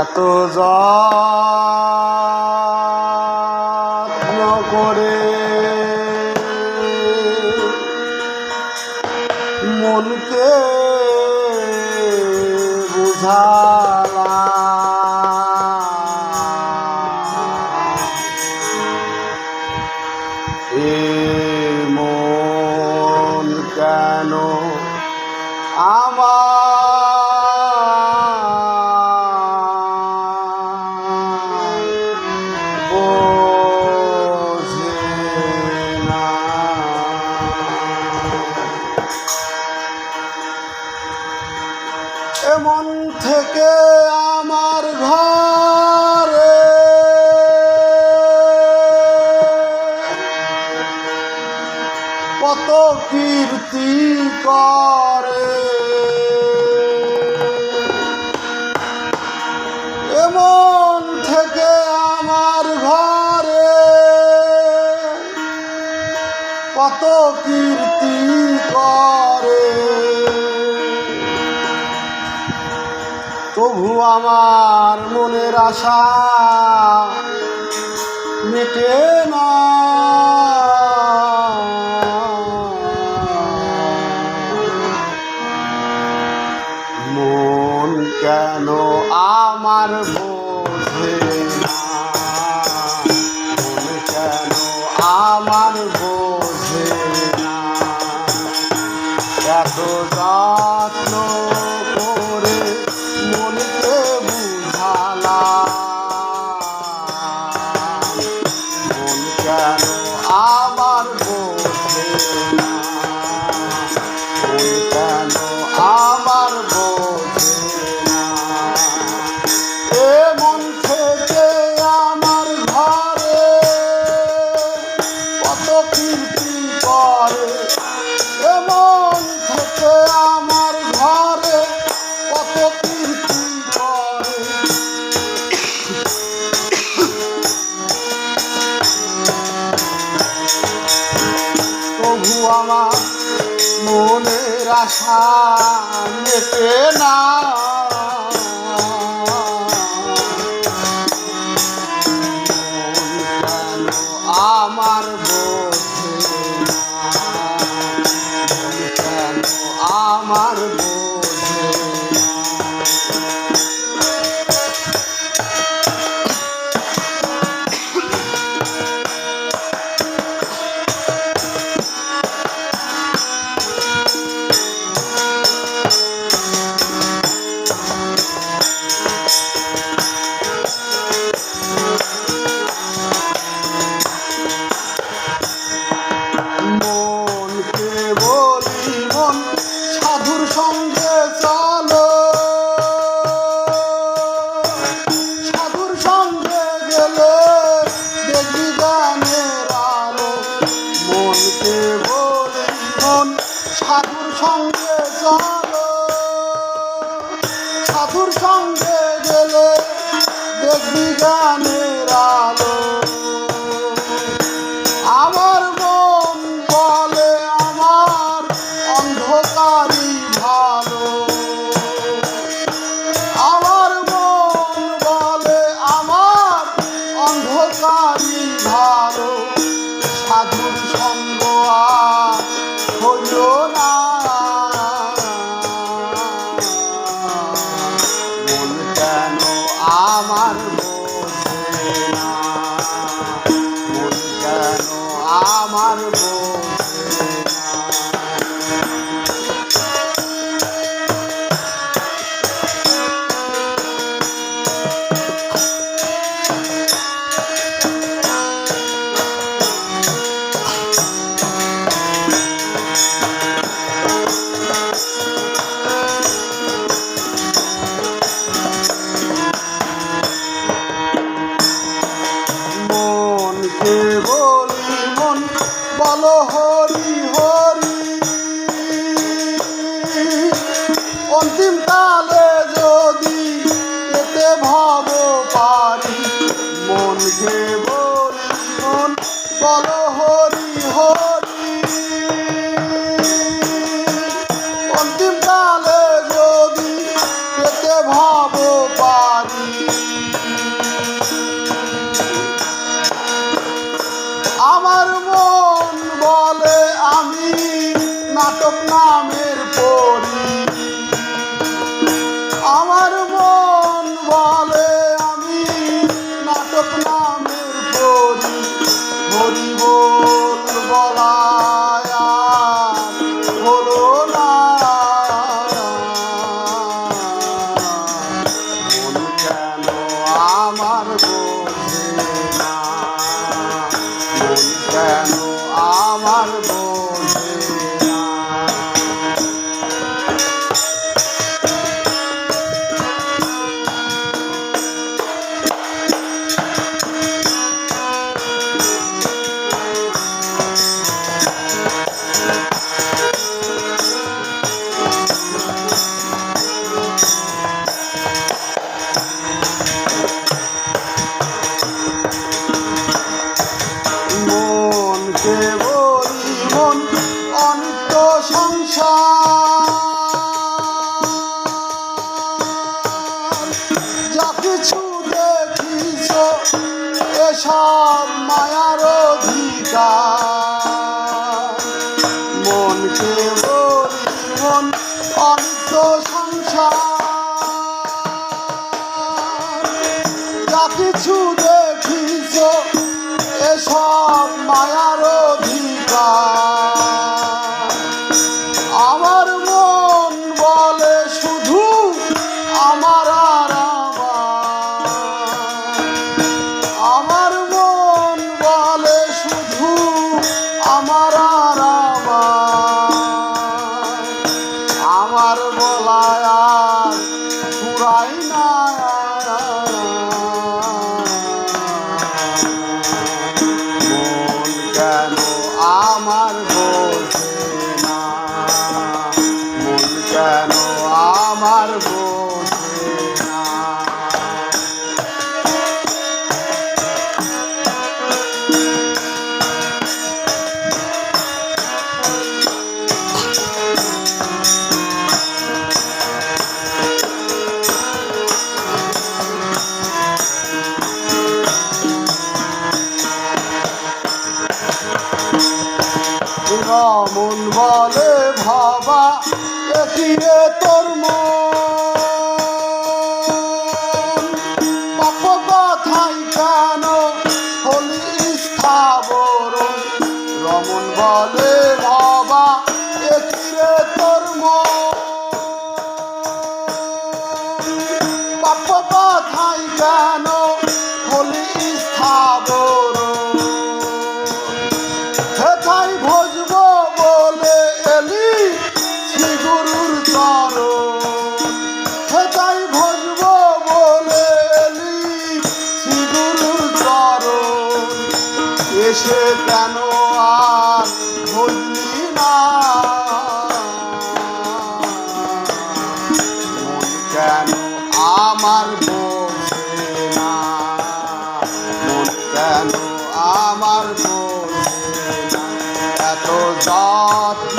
এত যত্ন করে মনকে বুঝা কত কীর্তি করে। এমন থেকে আমার ঘরে কত কীর্তি করে। তবু আমার মনের আশা মেটে না। মন কেন আমার বোঝে না? মনের আশা মেটে না। সঙ্গে চলো। সাধুর সঙ্গে গেলে দেখবি গানে மாறும். আলো পারব। ভাবা এগিয়ে তোর মন? দেশে কেন আর ভুললি না? কেন আমার বসে কেন আমার বসে এত যত্ন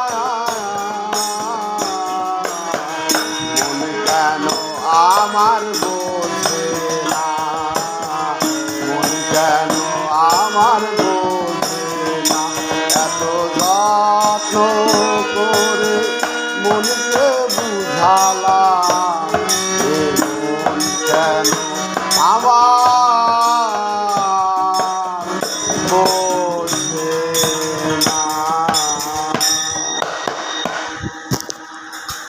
Oh.